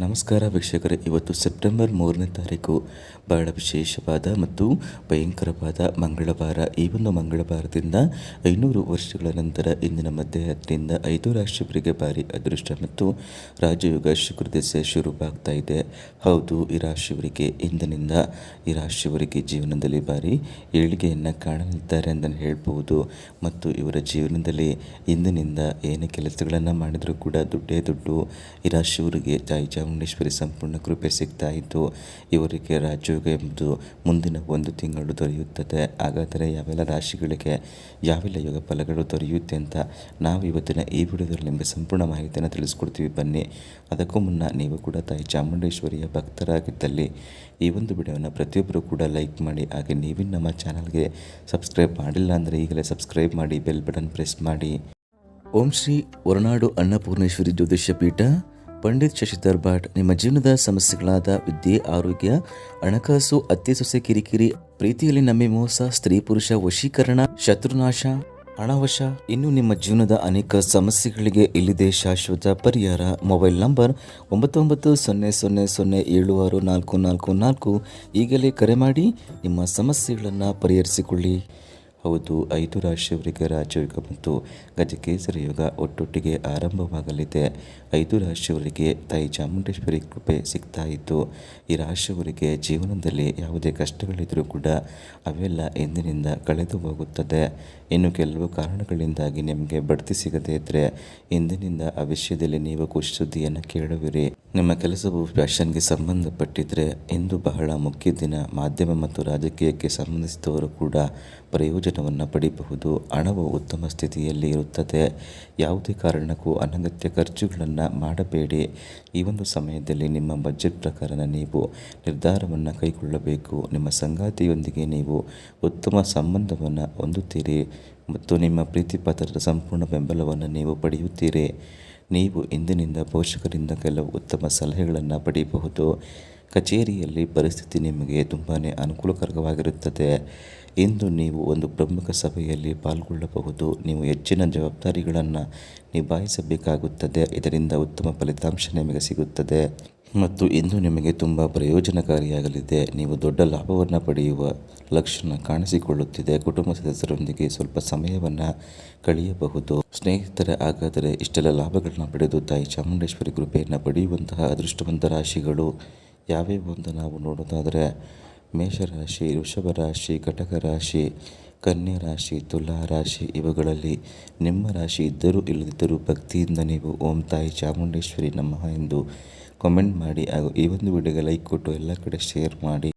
ನಮಸ್ಕಾರ ವೀಕ್ಷಕರೇ, ಇವತ್ತು ಸೆಪ್ಟೆಂಬರ್ ಮೂರನೇ ತಾರೀಕು. ಬಹಳ ವಿಶೇಷವಾದ ಮತ್ತು ಭಯಂಕರವಾದ ಮಂಗಳವಾರ. ಈ ಒಂದು ಮಂಗಳವಾರದಿಂದ ಐನೂರು ವರ್ಷಗಳ ನಂತರ ಇಂದಿನ ಮಧ್ಯರಾತ್ರಿಯಿಂದ ಐದು ರಾಶಿಯವರಿಗೆ ಭಾರಿ ಅದೃಷ್ಟ ಮತ್ತು ರಾಜಯೋಗ ಶುಕ್ರ ದಿಸೆ ಶುರುವಾಗ್ತಾ ಇದೆ. ಹೌದು, ಈ ರಾಶಿಯವರಿಗೆ ಇಂದಿನಿಂದ ಈ ರಾಶಿಯವರಿಗೆ ಜೀವನದಲ್ಲಿ ಭಾರಿ ಏಳಿಗೆಯನ್ನು ಕಾಣಲಿದ್ದಾರೆ ಅಂತಲೇ ಹೇಳ್ಬೋದು. ಮತ್ತು ಇವರ ಜೀವನದಲ್ಲಿ ಇಂದಿನಿಂದ ಏನೇ ಕೆಲಸಗಳನ್ನು ಮಾಡಿದರೂ ಕೂಡ ದುಡ್ಡೇ ದುಡ್ಡು. ಈ ರಾಶಿಯವರಿಗೆ ತಾಯಿ ಚಾಮುಂಡೇಶ್ವರಿ ಸಂಪೂರ್ಣ ಕೃಪೆ ಸಿಗ್ತಾ ಇದ್ದು ಇವರಿಗೆ ರಾಜಯೋಗ ಎಂಬುದು ಮುಂದಿನ ಒಂದು ತಿಂಗಳು ದೊರೆಯುತ್ತದೆ. ಹಾಗಾದರೆ ಯಾವೆಲ್ಲ ರಾಶಿಗಳಿಗೆ ಯಾವೆಲ್ಲ ಯೋಗ ಫಲಗಳು ದೊರೆಯುತ್ತೆ ಅಂತ ನಾವು ಇವತ್ತಿನ ಈ ವಿಡಿಯೋದಲ್ಲಿ ನಿಮಗೆ ಸಂಪೂರ್ಣ ಮಾಹಿತಿಯನ್ನು ತಿಳಿಸ್ಕೊಡ್ತೀವಿ. ಬನ್ನಿ, ಅದಕ್ಕೂ ಮುನ್ನ ನೀವು ಕೂಡ ತಾಯಿ ಚಾಮುಂಡೇಶ್ವರಿಯ ಭಕ್ತರಾಗಿದ್ದಲ್ಲಿ ಈ ಒಂದು ವಿಡಿಯೋನ ಪ್ರತಿಯೊಬ್ಬರು ಕೂಡ ಲೈಕ್ ಮಾಡಿ, ಹಾಗೆ ನೀವಿನ ನಮ್ಮ ಚಾನಲ್ಗೆ ಸಬ್ಸ್ಕ್ರೈಬ್ ಮಾಡಿಲ್ಲ ಅಂದರೆ ಈಗಲೇ ಸಬ್ಸ್ಕ್ರೈಬ್ ಮಾಡಿ, ಬೆಲ್ ಬಟನ್ ಪ್ರೆಸ್ ಮಾಡಿ. ಓಂ ಶ್ರೀ ಹೊರನಾಡು ಅನ್ನಪೂರ್ಣೇಶ್ವರಿ ಜ್ಯೋತಿಷ್ಯ ಪೀಠ ಪಂಡಿತ್ ಶಶಿಧರ್ ಭಟ್ ನಿಮ್ಮ ಜೀವನದ ಸಮಸ್ಯೆಗಳಾದ ವಿದ್ಯೆ, ಆರೋಗ್ಯ, ಹಣಕಾಸು ಅತ್ತೆ ಸೊಸೆ ಕಿರಿಕಿರಿ, ಪ್ರೀತಿಯಲ್ಲಿ ನಂಬಿ ಮೋಸ, ಸ್ತ್ರೀ ಪುರುಷ ವಶೀಕರಣ, ಶತ್ರುನಾಶ ಹಣವಶ ಇನ್ನು ನಿಮ್ಮ ಜೀವನದ ಅನೇಕ ಸಮಸ್ಯೆಗಳಿಗೆ ಇಲ್ಲಿದೆ ಶಾಶ್ವತ ಪರಿಹಾರ. ಮೊಬೈಲ್ ನಂಬರ್ ಒಂಬತ್ತು ಒಂಬತ್ತು ಸೊನ್ನೆ ಸೊನ್ನೆ ಸೊನ್ನೆ ಏಳು ಆರು ನಾಲ್ಕು ನಾಲ್ಕು ನಾಲ್ಕು. ಈಗಲೇ ಕರೆ ಮಾಡಿ ನಿಮ್ಮ ಸಮಸ್ಯೆಗಳನ್ನು ಪರಿಹರಿಸಿಕೊಳ್ಳಿ. ಹೌದು, ಐದು ರಾಶಿಯವರಿಗೆ ರಾಜಯೋಗ ಮತ್ತು ಗಜಕೇಸರಿ ಯೋಗ ಒಟ್ಟೊಟ್ಟಿಗೆ ಆರಂಭವಾಗಲಿದೆ. ಐದು ರಾಶಿಯವರಿಗೆ ತಾಯಿ ಚಾಮುಂಡೇಶ್ವರಿ ಕೃಪೆ ಸಿಗ್ತಾ ಇತ್ತು ಈ ರಾಶಿಯವರಿಗೆ ಜೀವನದಲ್ಲಿ ಯಾವುದೇ ಕಷ್ಟಗಳಿದ್ದರೂ ಕೂಡ ಅವೆಲ್ಲ ಎಂದಿನಿಂದ ಕಳೆದು ಹೋಗುತ್ತದೆ. ಇನ್ನು ಕೆಲವು ಕಾರಣಗಳಿಂದಾಗಿ ನಿಮಗೆ ಬಡ್ತಿ ಸಿಗದೇ ಇದ್ದರೆ ಇಂದಿನಿಂದ ಆ ವಿಷಯದಲ್ಲಿ ನೀವು ಖುಷಿ ಸುದ್ದಿಯನ್ನು ಕೇಳುವಿರಿ. ನಿಮ್ಮ ಕೆಲಸವು ಫ್ಯಾಷನ್ಗೆ ಸಂಬಂಧಪಟ್ಟಿದ್ದರೆ ಇಂದು ಬಹಳ ಮುಖ್ಯ ದಿನ. ಮಾಧ್ಯಮ ಮತ್ತು ರಾಜಕೀಯಕ್ಕೆ ಸಂಬಂಧಿಸಿದವರು ಕೂಡ ಪ್ರಯೋಜನವನ್ನು ಪಡೆಯಬಹುದು ಹಣವು ಉತ್ತಮ ಸ್ಥಿತಿಯಲ್ಲಿ ಇರುತ್ತದೆ. ಯಾವುದೇ ಕಾರಣಕ್ಕೂ ಅನಗತ್ಯ ಖರ್ಚುಗಳನ್ನು ಮಾಡಬೇಡಿ. ಈ ಒಂದು ಸಮಯದಲ್ಲಿ ನಿಮ್ಮ ಬಜೆಟ್ ಪ್ರಕಾರ ನೀವು ನಿರ್ಧಾರವನ್ನು ಕೈಗೊಳ್ಳಬೇಕು. ನಿಮ್ಮ ಸಂಗಾತಿಯೊಂದಿಗೆ ನೀವು ಉತ್ತಮ ಸಂಬಂಧವನ್ನು ಹೊಂದುತ್ತೀರಿ ಮತ್ತು ನಿಮ್ಮ ಪ್ರೀತಿ ಪಾತ್ರದ ಸಂಪೂರ್ಣ ಬೆಂಬಲವನ್ನು ನೀವು ಪಡೆಯುತ್ತೀರಿ. ನೀವು ಇಂದಿನಿಂದ ಪೋಷಕರಿಂದ ಕೆಲವು ಉತ್ತಮ ಸಲಹೆಗಳನ್ನು ಪಡೆಯಬಹುದು ಕಚೇರಿಯಲ್ಲಿ ಪರಿಸ್ಥಿತಿ ನಿಮಗೆ ತುಂಬಾ ಅನುಕೂಲಕರವಾಗಿರುತ್ತದೆ. ಇಂದು ನೀವು ಒಂದು ಪ್ರಮುಖ ಸಭೆಯಲ್ಲಿ ಪಾಲ್ಗೊಳ್ಳಬಹುದು. ನೀವು ಹೆಚ್ಚಿನ ಜವಾಬ್ದಾರಿಗಳನ್ನು ನಿಭಾಯಿಸಬೇಕಾಗುತ್ತದೆ. ಇದರಿಂದ ಉತ್ತಮ ಫಲಿತಾಂಶ ನಿಮಗೆ ಸಿಗುತ್ತದೆ. ಮತ್ತು ಇಂದು ನಿಮಗೆ ತುಂಬ ಪ್ರಯೋಜನಕಾರಿಯಾಗಲಿದೆ. ನೀವು ದೊಡ್ಡ ಲಾಭವನ್ನು ಪಡೆಯುವ ಲಕ್ಷಣ ಕಾಣಿಸಿಕೊಳ್ಳುತ್ತಿದೆ. ಕುಟುಂಬ ಸದಸ್ಯರೊಂದಿಗೆ ಸ್ವಲ್ಪ ಸಮಯವನ್ನು ಕಳೆಯಬಹುದು. ಸ್ನೇಹಿತರ ಹಾಗಾದರೆ ಇಷ್ಟೆಲ್ಲ ಲಾಭಗಳನ್ನು ಪಡೆದು ತಾಯಿ ಚಾಮುಂಡೇಶ್ವರಿ ಕೃಪೆಯನ್ನು ಪಡೆಯುವಂತಹ ಅದೃಷ್ಟವಂತ ರಾಶಿಗಳು ಯಾವ್ಯಾವು ಅಂತ ನಾವು ನೋಡೋದಾದರೆ ಮೇಷರಾಶಿ ವೃಷಭ ರಾಶಿ ಘಟಕ ರಾಶಿ, ಕನ್ಯಾ ರಾಶಿ, ತುಲಾ ರಾಶಿ ಇವುಗಳಲ್ಲಿ ನಿಮ್ಮ ರಾಶಿ ಇದ್ದರೂ ಇಲ್ಲದಿದ್ದರೂ ಭಕ್ತಿಯಿಂದ ನೀವು ಓಂ ತಾಯಿ ಚಾಮುಂಡೇಶ್ವರಿ ನಮಃ ಎಂದು ಕಾಮೆಂಟ್ ಮಾಡಿ ಹಾಗೂ ಈ ಒಂದು ವಿಡಿಯೋಗೆ ಲೈಕ್ ಕೊಟ್ಟು ಎಲ್ಲ ಕಡೆ ಶೇರ್ ಮಾಡಿ.